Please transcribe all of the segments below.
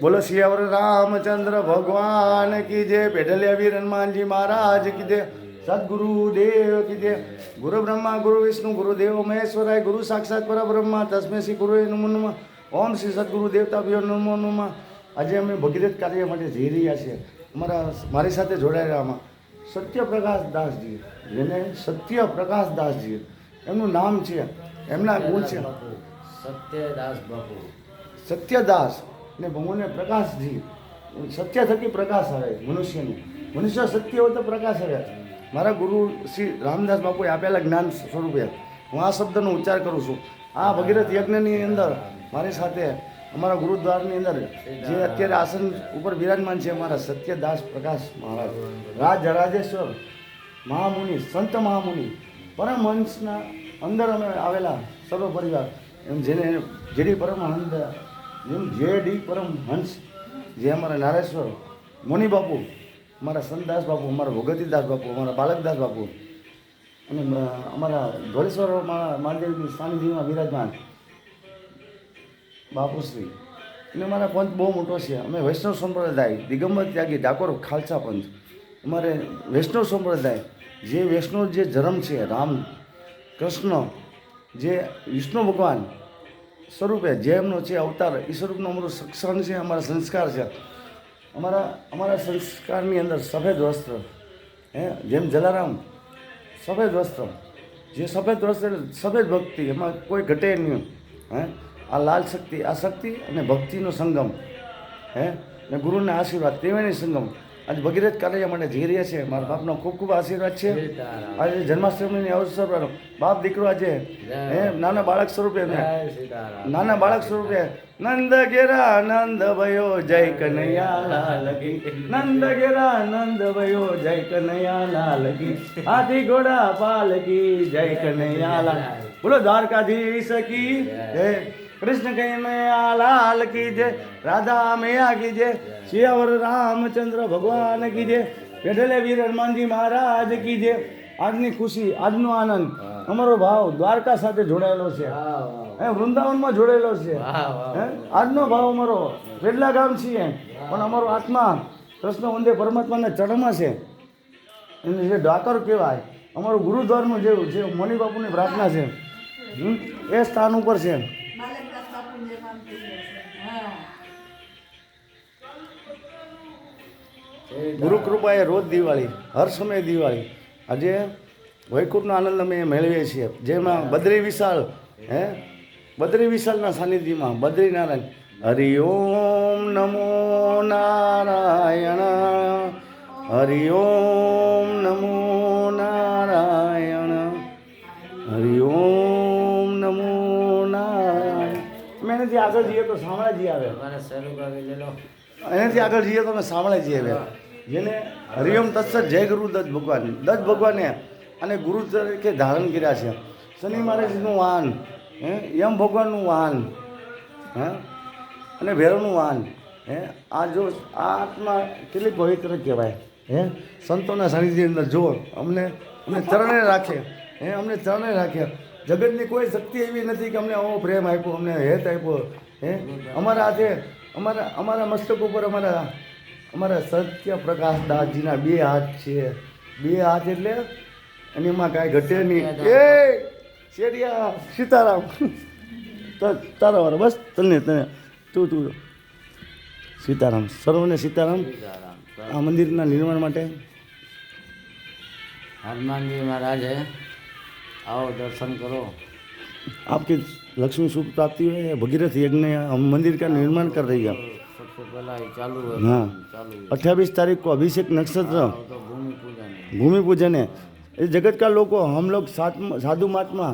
બોલો સિયાવર રામચંદ્ર ભગવાન કી જય. પેઢલિયા વીર હનુમાનજી મહારાજ કી જય. સદગુરુ દેવ કી જય. ગુરુ બ્રહ્મા ગુરુ વિષ્ણુ ગુરુ દેવ મહેશ્વરાય ગુરુ સાક્ષાત પરબ્રહ્મા તસ્મે શ્રી ગુરુ નમો ઓમ શ્રી સદગુરુ દેવતા ભ્યો નમો નમા. આજે અમે ભગીરથ કાર્ય માટે જઈ રહ્યા છીએ. અમારા મારી સાથે જોડાયેલા આમાં સત્યપ્રકાશ દાસજી. જેને સત્યપ્રકાશ દાસજી. એમનું નામ છે. એમના ગુણ છે. સત્યદાસ બાપુ. સત્યદાસ. ને ભગવાનને પ્રકાશજી સત્ય થકી પ્રકાશ આવે મનુષ્યનું. મનુષ્ય સત્ય હોય તો પ્રકાશ આવે. મારા ગુરુ શ્રી રામદાસ બાપુએ આપેલા જ્ઞાન સ્વરૂપે. હું આ શબ્દનો ઉચ્ચાર કરું છું. આ ભગીરથ યજ્ઞની અંદર મારી સાથે અમારા ગુરુદ્વારની અંદર જે અત્યારે આસન ઉપર બિરાજમાન છે અમારા સત્યદાસ પ્રકાશ મહારાજ. રાજ રાજેશ્વર મહામુનિ, સંત મહામુનિ, પરમહંસના અંદર અમે આવેલા સર્વ પરિવાર. એમ જેને જેડી પરમહંસ એમ જે ડી પરમહંસ જે અમારા નારેશ્વર, મુનિ બાપુ, અમારા સંતદાસ બાપુ, અમારા ભગતીદાસ બાપુ, અમારા બાલકદાસ બાપુ અને અમારા ધોળેશ્વર મહાદેવની સાનિધ્યમાં વિરાજમાન બાપુશ્રી. અને અમારા પંથ બહુ મોટો છે. અમે વૈષ્ણવ સંપ્રદાય, દિગંબર ત્યાગી, ડાકોર ખાલસા પંથ. અમારે વૈષ્ણવ સંપ્રદાય, જે વૈષ્ણવ જે ધર્મ છે, રામ, કૃષ્ણ, જે વિષ્ણુ ભગવાન સ્વરૂપે જેમનો છે અવતાર એ સ્વરૂપનો અમારું સક્ષણ છે, અમારા સંસ્કાર છે. અમારા અમારા સંસ્કારની અંદર સફેદ વસ્ત્ર, હે, જેમ જલારામ, સફેદ વસ્ત્ર. જે સફેદ વસ્ત્ર સફેદ ભક્તિ, એમાં કોઈ ઘટે નહીં, હે. આ લાલ શક્તિ, આ શક્તિ અને ભક્તિનો સંગમ, હે. ને ગુરુના આશીર્વાદ, ત્રિવેણી સંગમ. આજે ભગીરથ કાર્ય માટે જઈ રહ્યા છે. મારા બાપનો ખૂબ ખૂબ આશીર્વાદ છે. આજે જન્માષ્ટમીની અવસર પર બાપ દીકરો આજે હે નાના બાળક સ્વરૂપે નાના બાળક સ્વરૂપે. નંદ ઘેરા નંદ ભયો જય કનૈયા લાલ નંદ ઘેરા નંદ ભયો જય કનૈયા લાલ હાથી ઘોડા પાલકી જય કનૈયા લાલ બોલો દ્વારકાધીશ કી. જય. કૃષ્ણ કનૈયા લાલ કી જય રાધા મૈયા કી જય શિયાવર રામચંદ્ર ભગવાન કી જય પેઢલે વીર હનુમાનજી મહારાજ કી જય આજની ખુશી આજનો આનંદ. અમારો ભાવ દ્વારકા સાથે જોડાયેલો છે. હે વૃંદાવનમાં જોડેલો છે. આજનો ભાવ અમારો. પેટલા ગામ છીએ. પણ અમારો આત્મા કૃષ્ણ વંદે પરમાત્માના ચરણમાં છે. એને જે ડાકર કહેવાય અમારું ગુરુદ્વારનું જે જે મણિબાપુની પ્રાર્થના છે એ સ્થાન ઉપર છે. બાલકદાસ બાપુને નામ થઈ ગયું છે હા. ગુરુ કૃપાએ રોજ દિવાળી, હર સમયે દિવાળી. આજે વૈકુંઠનો આનંદ અમે મેળવીએ છીએ. જેમાં બદ્રી વિશાળ, હે? બદ્રી વિશાલના સાનિધ્યમાં બદ્રીનારાયણ હરિ ઓમ નમો નારાયણ, હરિ ઓમ આગળ જઈએ તો શામળાજી આવે એનાથી આગળ જઈએ તો અમે શામળાજી આવે જેને હરિયમ તત્સત જય ગુરુ દત્ત ભગવાન. દત્ત ભગવાને અને ગુરુ તરીકે ધારણ કર્યા છે. શનિ મહારાજનું વાહન હે યમ ભગવાનનું વાહન હે અને ભૈરવનું વાહન હે આ જો આ આત્મા કેટલી પવિત્ર કહેવાય હે સંતોના સાનિધ્યની અંદર જો અમને અમને ચરણે રાખે હે અમને ચરણે રાખે. જગતની કોઈ શક્તિ એવી નથી કે અમને આવો પ્રેમ આપ્યો અમને હેત આપ્યો હે? અમારા હાથે અમારા અમારા મસ્તક ઉપર અમારા અમારા સત્ય પ્રકાશ દાસજીના બે હાથ છે. બે હાથ એટલે અને એમાં કાંઈ ઘટે નહીં. એ શેરિયા સીતારામ. તારા વાળા બસ તને તને તું તું. સીતારામ સર્વને સીતારામ આ મંદિરના નિર્માણ માટે. હનુમાનજી મહારાજ આવો દર્શન કરો. आपकी लक्ष्मी सुख प्राप्ति हुई है भगीरथ यज्ञ हम मंदिर का निर्माण कर रही है है। हाँ अट्ठाईस तारीख को अभिषेक नक्षत्र। तो भूमि पूजन है। भूमि पूजन है। इस जगत का लोग हम लोग साधु महात्मा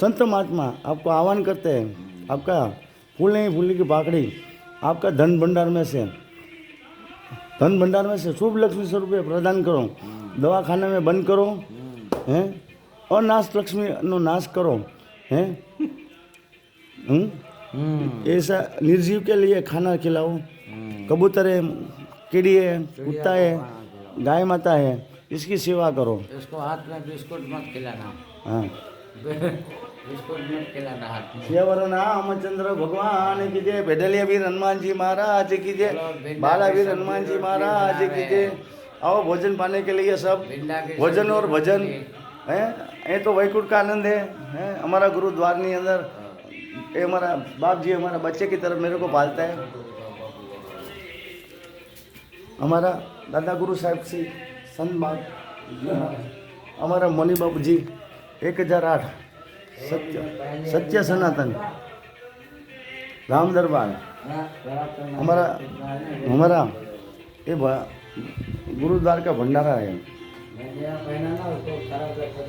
संत महात्मा आपको आह्वान करते हैं। आपका फूल नहीं फूलने की बाकड़ी आपका धन भंडार में से धन भंडार में से शुभ लक्ष्मी स्वरूप प्रदान करो। दवाखाने में बंद करो। हैं? और नाश लक्ष्मी नो नाश करो। हैं? हम्म? ऐसा निर्जीव के लिए खाना खिलाओ कबूतर है कीड़ी है कुत्ता है गाय माता है इसकी सेवा करो। इसको हाथ में बिस्कुट मत खिलाना। हाँ। ಶಿವರನ ರಾಮಚಂದ್ರ ಭಗವಾನ್ ಕಿ ಜಯ ಬೆಡಲಿಯ ವೀರ जी महाराज की जय। बाला भी हनुमान जी महाराज की जय। आओ भोजन पाने के लिए सब। भोजन और भजन। हैं ये तो वैकुंठ का आनंद है हैं हमारा गुरुद्वार ની અંદર ये हमारा बाप जी हमारा बच्चे की तरफ मेरे को पालता है हमारा दादा गुरु साहब श्री संत बाग हमारा मणि बाबू जी एक हजार आठ सत्य सत्य सनातन राम दरबार हमारा हमारा ये भ- गुरुद्वार का भंडारा है મેં ગયા મહિના ના તો ખરાબ કરતો